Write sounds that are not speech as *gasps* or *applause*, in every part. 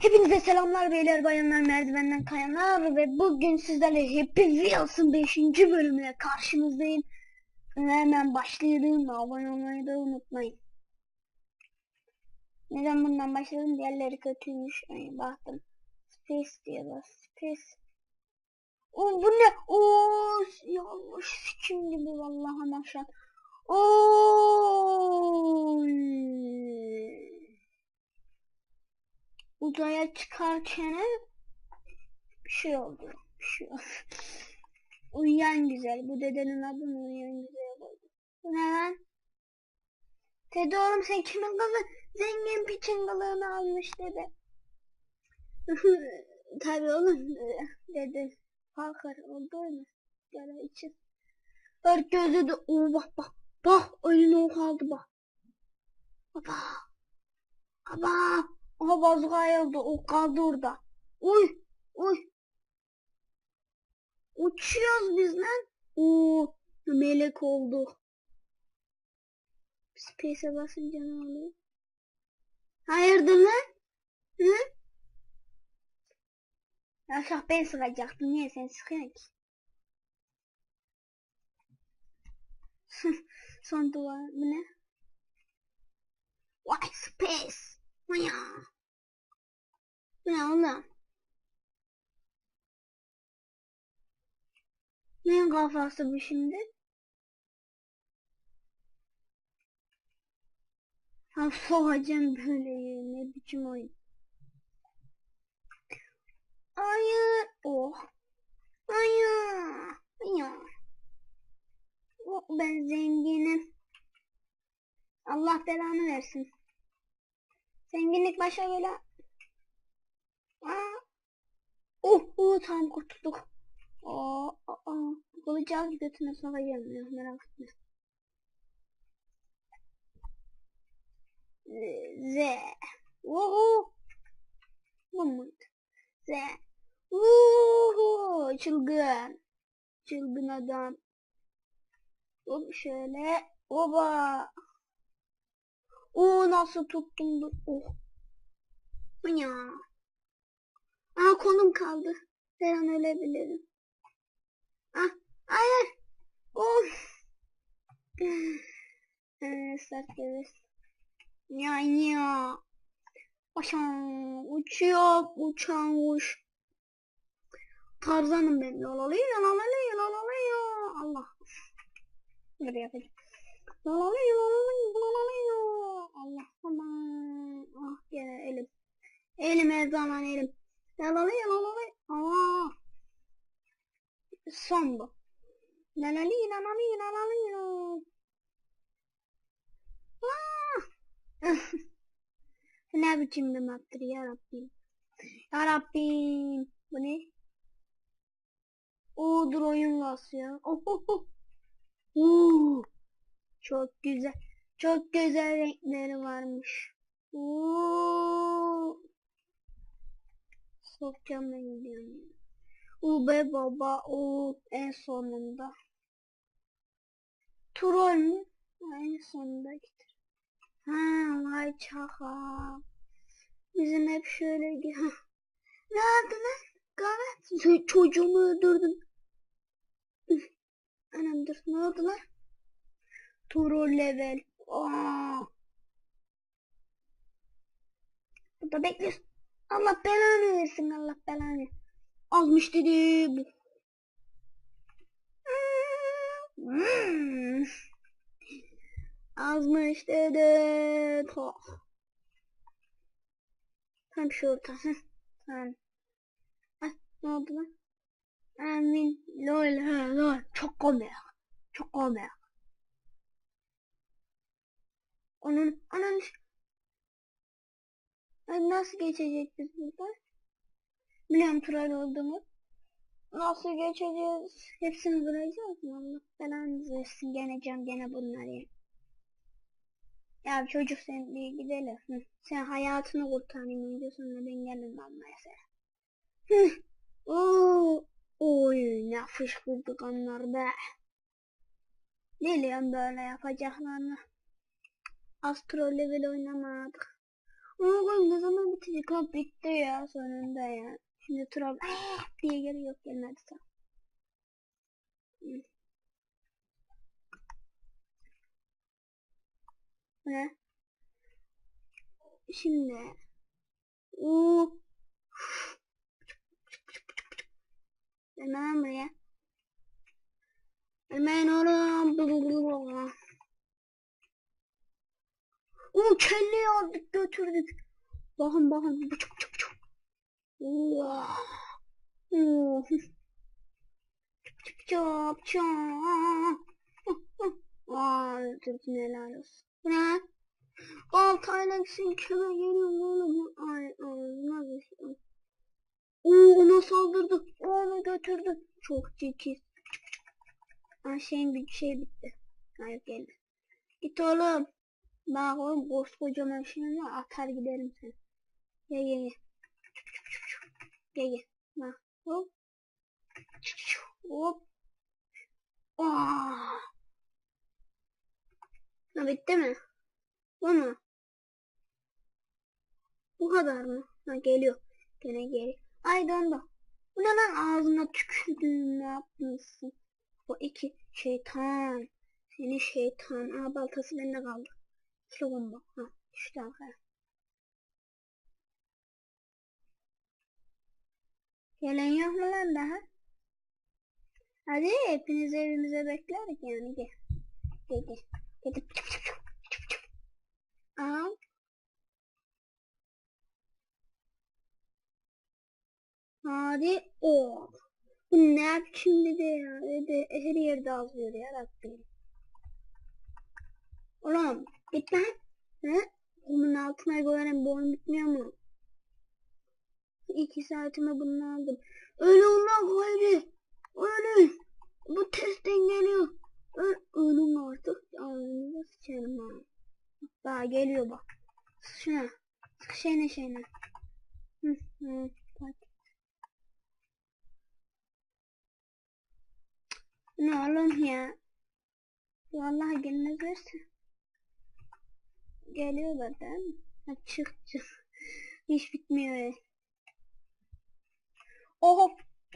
Hepinize selamlar beyler bayanlar merdivenden kayanlar ve bugün sizlerle Happy Wheels'ın 5. bölümüne karşınızdayım. Ve hemen başlayalım. Abone olmayı da unutmayın. Neden bundan başladım? Diğerleri kötüymüş. Yani baktım. Space diye bas. Space. Oo, bu ne? Oo, yavaş sikim gibi vallahi maşallah. Oo. Uzaya çıkarken bir şey oldu. Bir şey oldu. Uyuyan güzel. Bu dedenin adını uyuyan güzel koydu. Bu ne lan? Dede oğlum sen kimin kızı? Zengin piçin kılığını almış dede. *laughs* Tabii oğlum dede. Kalkar oldu mu? Gel için. Herkese de o bak bak. Bak önüne o kaldı bak. Baba. Baba. Aha bazı kayıldı. O kaldı orada. Uy. Uy. Uçuyoruz biz lan. Oo. Melek oldu. Space'e basınca ne oluyor? Hayırdır lan? Hı? Ya ben sıkacaktım. Niye sen sıkıyorsun ki? *laughs* Son duvar. Bu ne? Vay space. Ya. Bu ne oğlum? Neyin kafası bu şimdi? Ha soğacağım böyle. Ne biçim oyun. Hayır. Oh. Hayır. Ya. Oh, ben zenginim. Allah belanı versin. Zenginlik başa bela. Aa. Oh, oh tam kurtulduk. Aa, aa. Al götüne sokacağım ya merak etme. Z. Woohoo. Bu muydu? Z. Woohoo. Çılgın. Çılgın adam. Hop şöyle. Oba. O nasıl tuttum bu? Oh. Ya. Aa kolum kaldı. Her an ölebilirim. Ah, hayır. *sighs* Of. Ee, sert geviz. Ya ya. Aşağı uçuyor uçan kuş. Tarzanım ben. Yalalıyor yalalıyor yalalıyor. Allah. Yalalıyor yalalıyor. Allah aman. Ah ya elim. Elim her zaman elim. Yalalıyor yalalıyor. Aa. Son bu. Lalali lalali lalali. ne biçim bir maptır ya Rabbim. Ya Rabbim. Bu ne? Oo dur oyun kasıyor. Oh, oh, oh. Oo, çok güzel. Çok güzel renkleri varmış. Oo. Sokacağım ben gidiyorum. U be baba o en sonunda. Troll mü? En sonunda gider. Ha vay çaka. Bizim hep şöyle gidiyor. ne yaptın lan? Gayret. Çocuğumu öldürdün. Anam dur ne oldu lan? Troll level. Aa. Burada bekliyorsun. Allah belanı versin Allah belanı. Azmış dedi bu. Hmm. Azmış dedi. Toh. Tam. Heh. Tamam. Ah, ne oldu lan? Amin. Lol lol. Çok komik. Çok komik. Onun, onun nasıl geçecek biz buradan? Biliyorum troll olduğumu. Nasıl geçeceğiz? Hepsini vuracağız mı? Allah belanızı versin. Gene cam gene bunlar ya. Ya çocuk sen bir gidelim. Hı. Sen hayatını kurtarayım önce sonra ben gelirim almaya sen. Hı. Oo. Oy ne fışkırdık onlar be. Biliyorum böyle yapacaklarını. Astro level oynamadık. Ama ne zaman bitecek? Ha bitti ya sonunda ya. Şimdi "Eh!" *gasps* diye geri yok gelmedi. Bu Ne? Şimdi. Uuu. Hemen buraya. Hemen oğlum. Oo kelleyi aldık götürdük. Bakın bakın. Oo. Oo. Çıp çıp çıp. Aa, öldürdün helal olsun. Ne? Baltayla kişinin kime geliyor oğlum? Ay ağzına şey. Oo ona saldırdı. O onu götürdü. Çok ciddi. Aa şeyin bir şey bitti. Hayır geldi. Git oğlum. Bak oğlum koskocaman şimdi atar giderim sen. Ye ye ye. Ye ye. Bak hop. Hop. Aa. Ha bitti mi? Bu mu? Bu kadar mı? Ha geliyor. Gene geliyor. Ay dondu. Bu ne ağzına tükürdün ne yapmışsın? Bu iki şeytan. Seni şeytan. Aa baltası bende kaldı. İkili bomba. Ha düştü arkaya. Gelen yok mu lan daha? Hadi hepiniz evimize beklerik yani gel. Gel gel. Gidip çıp çıp Hadi o. Bu ne şimdi de ya? De, her yerde azlıyor ya Rabbim. Oğlum git lan. He? Bunun altına koyarım bu oyun bitmiyor mu? İki saatime bunu aldım. Öyle olmak gayrı. Öyle. Bu testten geliyor. Öl ölüm artık. Ağzını sıçarım ha. Daha geliyor bak. Şuna. Şeyine şeyine. Bak. Ne oğlum ya? Vallahi gelmezlerse. Geliyorlar değil mi? Çık çık. Hiç bitmiyor ya.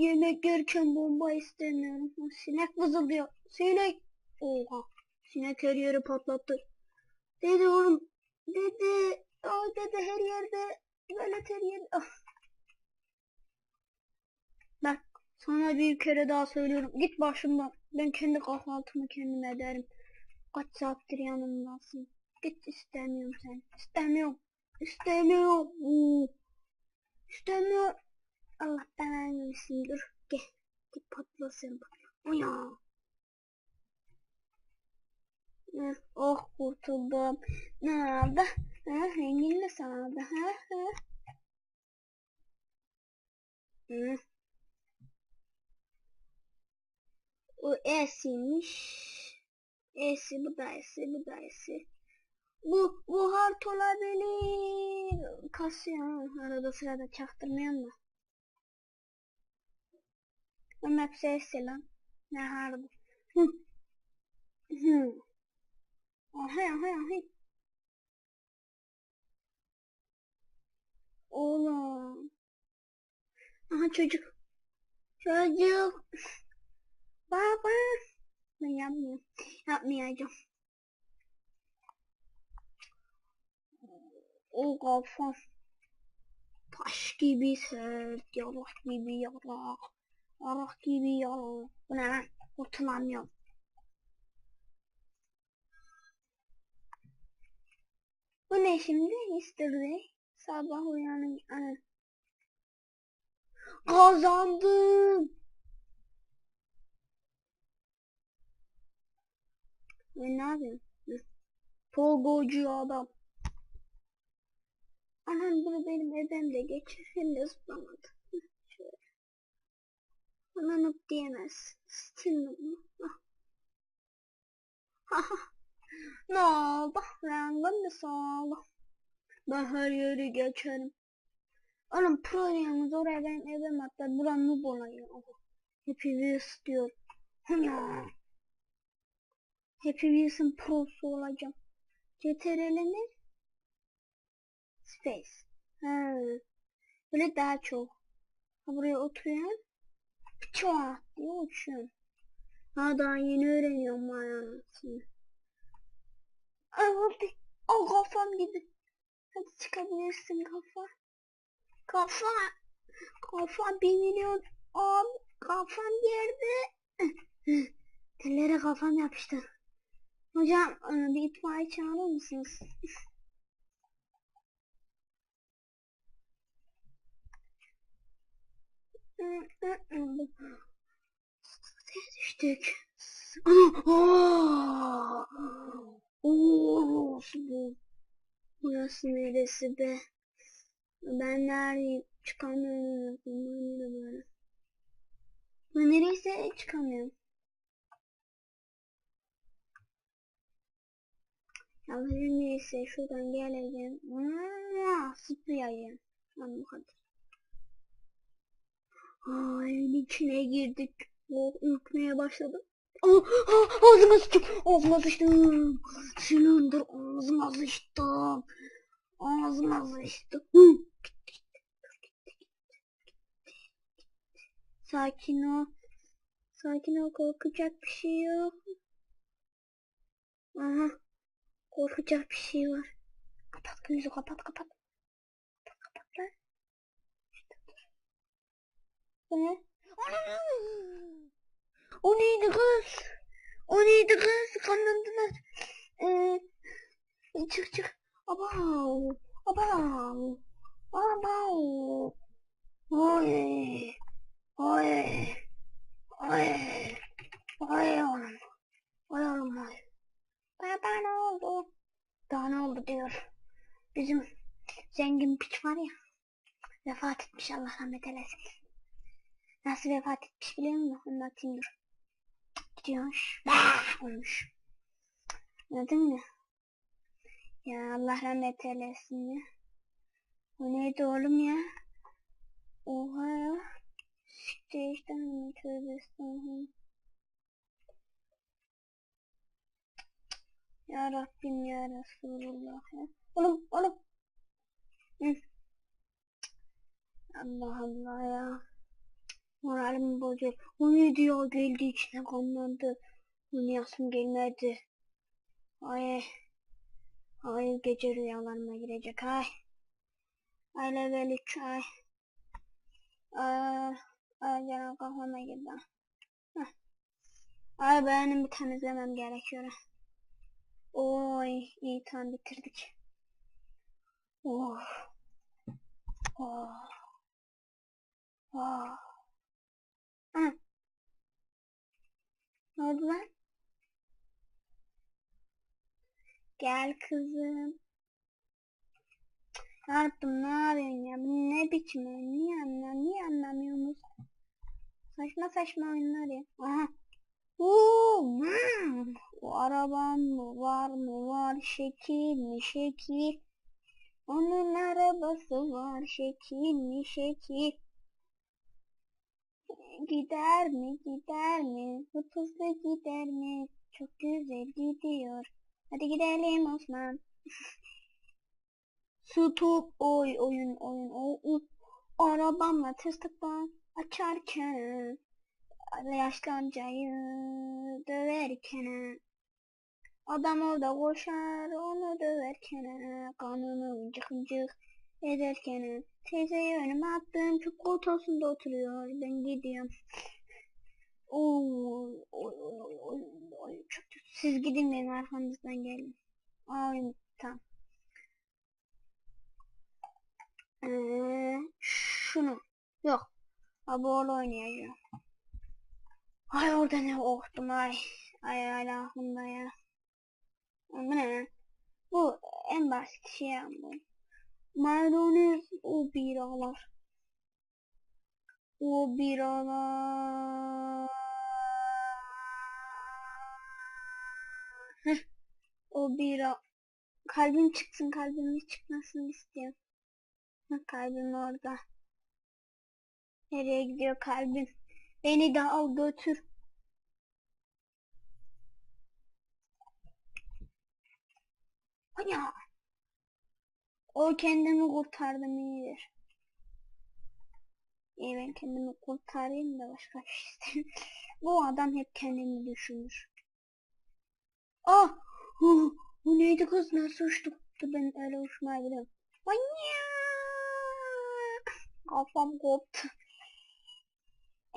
Yemek yerken bomba istemiyorum. Sinek vızıldıyor. Sinek. Oha. Sinek her yeri patlattı. Dedi oğlum. Dedi. O dedi her yerde. Böyle her yerde. Ah. Bak sana bir kere daha söylüyorum. Git başımdan. Ben kendi kahvaltımı kendim ederim. Kaç saattir yanımdasın. Git istemiyorum sen. İstemiyorum. İstemiyorum. İstemiyorum. Allah belanı versin. Dur. Gel. Git patla sen patla. Uya. Oh kurtuldum. Ne oldu? Ha, rengin mi sağladı? Ha, ha. Hı. O E'siymiş. E'si bu da E'si bu da E'si. Bu bu hart olabilir. Kasıyor. Arada sırada çaktırmıyorum da. Ama hepsi E'si lan. Ne harbi. Hı. Hı. Aha. Oğlum. Aha çocuk. Çocuk. Baba. Ben yapmıyorum. Yapmayacağım. O kafam. Taş gibi sert. Yarak gibi yarak. Yarak gibi yarak. Bu ne lan? Kurtulamıyorum. Bu ne şimdi? Yesterday. Sabah uyanın. Kazandım. Ben ne yapayım? Tolgocu adam. Anam bunu benim evimde geçir. Hem de zıplamadı. Şöyle. Bana noob diyemez. Stil noob? Ah. Ne oldu? Rengim mi soldu? Ben her yeri geçerim. Oğlum pro yalnız oraya benim evim hatta buram noob olayım. Oha. Hepimiz istiyor. Ya. Happy Wheels'ın prosu olacağım. CTRL ne? Space. Ha. Böyle daha çok. Buraya oturuyorum. Çuat diye uçuyorum. Ha daha yeni öğreniyorum manasını. Hadi. Al kafam gibi. Hadi çıkabilirsin kafa. Kafa. Kafa bir milyon. Abi kafam yerde. *laughs* Tellere kafam yapıştı. Hocam e, bir itfaiye çağırır mısınız? düştük. Ana! Bu. Burası neresi be? Ben neredeyim? Çıkamıyorum. Ben de böyle. Ben nereyse çıkamıyorum. Ya benim neyse şuradan geleceğim. Aa, Zıplayayım. Lan bu kadar. Evin içine girdik. Oh, ürkmeye başladım. Aa, aa, ağzıma sıçtım. Ağzıma sıçtım. Silindir ağzıma sıçtım. Ağzıma sıçtım. Sakin ol. Sakin ol korkacak bir şey yok. Aha. Korkacak bir şey var. Kapat gözü kapat kapat. Kapat kapat lan. İşte dur. Bu ne? Anam! O neydi kız? O neydi kız? Kanlandılar. Ee, çık çık. Abav. Abav. Abav. Oy. Oy. Oy. Oy oğlum. Oy oğlum oy. Baba ne oldu? Daha ne oldu diyor. Bizim zengin piç var ya. Vefat etmiş Allah rahmet eylesin. Nasıl vefat etmiş biliyor musun? Anlatayım dur. Gidiyormuş. Bah! Olmuş. Anladın mı? Ya Allah rahmet eylesin ya. O neydi oğlum ya? Oha ya. İşte tövbe estağfurullah. Ya Rabbim ya Resulullah ya. Oğlum oğlum. Allah Allah ya. Moralim bozuyor. O ne diyor geldi içine kanlandı. Oynayasım gelmedi. Ay. Ay gece rüyalarıma girecek ay. Ay level 3 ay. Ay. Ay canım kafama girdi. Ay benim bir temizlemem gerekiyor. Oy iyi tam bitirdik. Oh. Oh. Oh. Ana. Ne oldu lan? Gel kızım. Yaptım ne yapıyorsun ya? Bu ne biçim? Niye anlam niye anlamıyorsunuz? Saçma saçma oyunlar ya. Aha. Oo, mı var mı var şekil mi şekil. Onun arabası var şekil mi şekil. Gider mi gider mi hızlı hızlı gider mi çok güzel gidiyor. Hadi gidelim Osman. *laughs* Stop oy oyun oyun o, o. Arabamla tıstıktan açarken yaşlı amcayı döverken adam orada koşar onu döverken kanını mıncık mıncık ederken teyzeyi önüme attım çok koltuğunda oturuyor ben gidiyorum. *laughs* Oy oy oy oy oy siz gidin benim arkamızdan gelin. Ay tamam. Ee, şunu yok. Abol oynayacağım Ay orada ne korktum ay. Ay Allah'ımda ya. Bu ne? Bu en basit şey bu. Maydanoz o biralar. O biralar. Heh. O bira. Kalbim çıksın kalbimin çıkmasını istiyorum. Kalbim orada. Nereye gidiyor kalbim? Beni de al götür. Anya. O kendimi kurtardım iyidir. İyi ben kendimi kurtarayım da başka bir şey istemiyorum. *laughs* Bu adam hep kendini düşünür. Ah! Hu, bu neydi kız? Nasıl uçtuk? Dur ben öyle uçmayı biliyorum. Kafam koptu.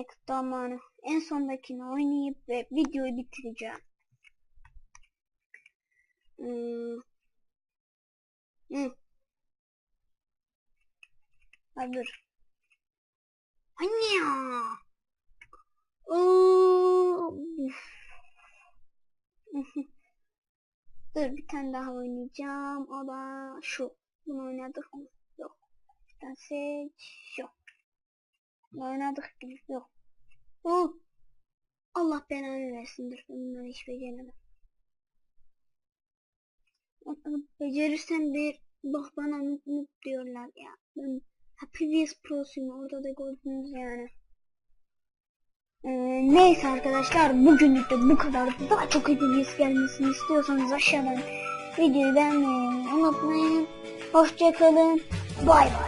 Ekstramanı. En sondakini oynayıp ve videoyu bitireceğim. Hmm. Hı. Hazır. Anne. Oo. *laughs* Dur bir tane daha oynayacağım. O da şu. Bunu oynadık mı? Yok. Bir tane seç. Yok. Oynadık gibi. Yok. Oh. Allah belanı versin. Dur bunları hiç beceremedim. Becerirsem bir bak bana noob diyorlar ya. Ben Happy Pro'suyum orada da gördünüz yani. Ee, neyse arkadaşlar bugünlük de bu kadar. Daha çok Happy gelmesini istiyorsanız aşağıdan videoyu beğenmeyi unutmayın. Hoşçakalın. Bay bay.